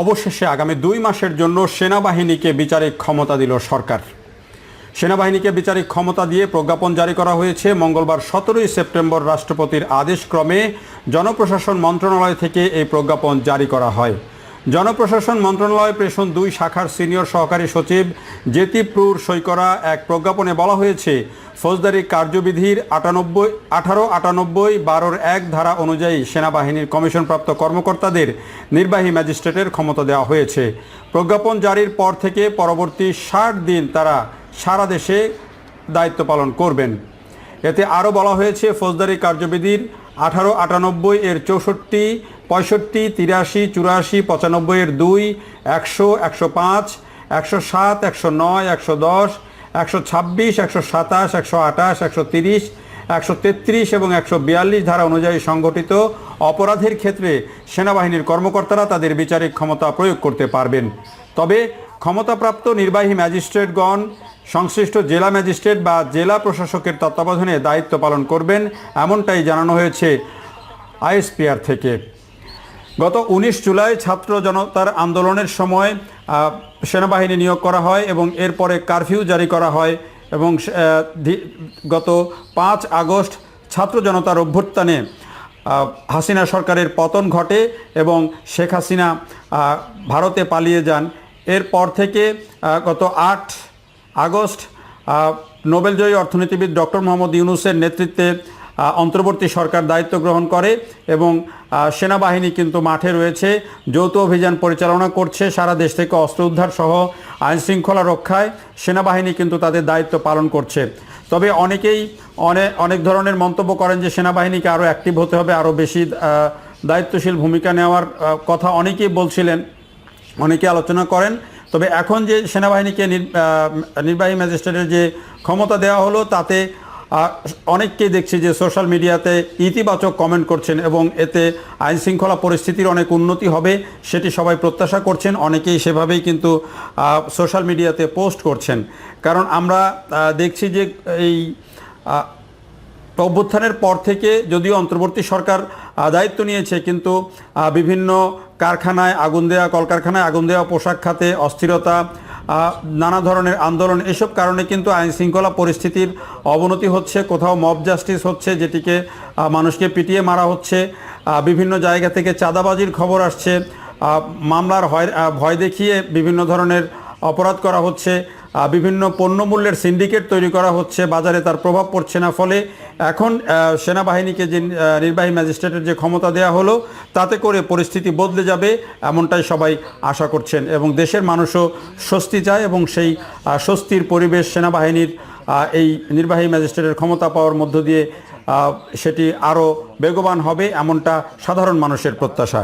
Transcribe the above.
অবশেষে আগামী দুই মাসের জন্য সেনাবাহিনীকে বিচারিক ক্ষমতা দিল সরকার। সেনাবাহিনীকে বিচারিক ক্ষমতা দিয়ে প্রজ্ঞাপন জারি করা হয়েছে মঙ্গলবার সতেরোই সেপ্টেম্বর রাষ্ট্রপতির আদেশক্রমে। জনপ্রশাসন মন্ত্রণালয় থেকে এই প্রজ্ঞাপন জারি করা হয়। জনপ্রশাসন মন্ত্রণালয় প্রেষণ দুই শাখার সিনিয়র সহকারী সচিব জেতিপ্রুর সই করা এক প্রজ্ঞাপনে বলা হয়েছে, ফৌজদারি কার্যবিধির আটানব্বই, আঠারো, আটানব্বই, বারোর এক ধারা অনুযায়ী সেনাবাহিনীর কমিশনপ্রাপ্ত কর্মকর্তাদের নির্বাহী ম্যাজিস্ট্রেটের ক্ষমতা দেওয়া হয়েছে। প্রজ্ঞাপন জারির পর থেকে পরবর্তী ষাট দিন তারা সারা দেশে দায়িত্ব পালন করবেন। এতে আরও বলা হয়েছে, ফৌজদারি কার্যবিধির আঠারো, আটানব্বই এর চৌষট্টি পঁয়ষট্টি, তিরাশি, চুরাশি, পঁচানব্বই এর দুই, একশো একশো পাঁচ, একশো সাত, একশো নয়, একশো দশ, একশো ছাব্বিশ, একশো সাতাশ, একশো আঠাশ একশো তিরিশ, একশো তেত্রিশ এবং একশো বিয়াল্লিশ ধারা অনুযায়ী সংগঠিত অপরাধের ক্ষেত্রে সেনাবাহিনীর কর্মকর্তারা তাদের বিচারিক ক্ষমতা প্রয়োগ করতে পারবেন। তবে ক্ষমতাপ্রাপ্ত নির্বাহী ম্যাজিস্ট্রেটগণ, সংশ্লিষ্ট জেলা ম্যাজিস্ট্রেট বা জেলা প্রশাসকের তত্ত্বাবধানে দায়িত্ব পালন করবেন, এমনটাই জানানো হয়েছে আইএসপিআর থেকে। গত উনিশ জুলাই ছাত্র জনতার আন্দোলনের সময় সেনাবাহিনী নিয়োগ করা হয় এবং এরপরে কারফিউ জারি করা হয় এবং গত পাঁচ আগস্ট ছাত্র জনতার অভ্যুত্থানে হাসিনা সরকারের পতন ঘটে এবং শেখ হাসিনা ভারতে পালিয়ে যান। এরপর থেকে গত আট আগস্ট নোবেলজয়ী অর্থনীতিবিদ ডক্টর মোহাম্মদ ইউনুসের নেতৃত্বে অন্তর্বর্তী সরকার দায়িত্ব গ্রহণ করে এবং সেনাবাহিনী কিন্তু মাঠে রয়েছে। যৌথ অভিযান পরিচালনা করছে সারা দেশ থেকে অস্ত্র উদ্ধার সহ আইন শৃঙ্খলা রক্ষায়। সেনাবাহিনী কিন্তু তাদের দায়িত্ব পালন করছে। তবে অনেকেই অনেক অনেক ধরনের মন্তব্য করেন যে সেনাবাহিনীকে আরও অ্যাক্টিভ হতে হবে আরও বেশি দায়িত্বশীল ভূমিকা নেওয়ার কথা অনেকেই বলছিলেন অনেকে আলোচনা করেন। তবে এখন যে সেনাবাহিনীকে নির- নির্বাহী ম্যাজিস্ট্রেটের যে ক্ষমতা দেওয়া হলো, তাতে অনেককেই দেখছি যে সোশ্যাল মিডিয়াতে ইতিবাচক কমেন্ট করছেন এবং এতে আইন শৃঙ্খলা পরিস্থিতির অনেক উন্নতি হবে সেটি সবাই প্রত্যাশা করছেন। অনেকেই সেভাবেই কিন্তু সোশ্যাল মিডিয়াতে পোস্ট করছেন। কারণ আমরা দেখছি যে এই অভ্যুত্থানের পর থেকে যদিও অন্তর্বর্তী সরকার দায়িত্ব নিয়েছে কিন্তু বিভিন্ন কারখানায় আগুন দেওয়া কলকারখানায় আগুন দেওয়া, পোশাক খাতে অস্থিরতা নানা ধরনের আন্দোলন, এসব কারণে কিন্তু আইন শৃঙ্খলা পরিস্থিতির অবনতি হচ্ছে, কোথাও মব জাস্টিস হচ্ছে, যেটিকে মানুষকে পিটিয়ে মারা হচ্ছে বিভিন্ন জায়গা থেকে চাঁদাবাজির খবর আসছে মামলার ভয় দেখিয়ে বিভিন্ন ধরনের অপরাধ করা হচ্ছে বিভিন্ন পণ্যমূল্যের সিন্ডিকেট তৈরি করা হচ্ছে। বাজারে তার প্রভাব পড়ছে না। ফলে এখন সেনাবাহিনীকে যে নির্বাহী ম্যাজিস্ট্রেটের যে ক্ষমতা দেওয়া হলো, তাতে করে পরিস্থিতি বদলে যাবে এমনটাই সবাই আশা করছেন এবং দেশের মানুষও স্বস্তি চায় এবং সেই স্বস্তির পরিবেশ সেনাবাহিনীর এই নির্বাহী ম্যাজিস্ট্রেটের ক্ষমতা পাওয়ার মধ্য দিয়ে সেটি আরও বেগবান হবে এমনটা সাধারণ মানুষের প্রত্যাশা।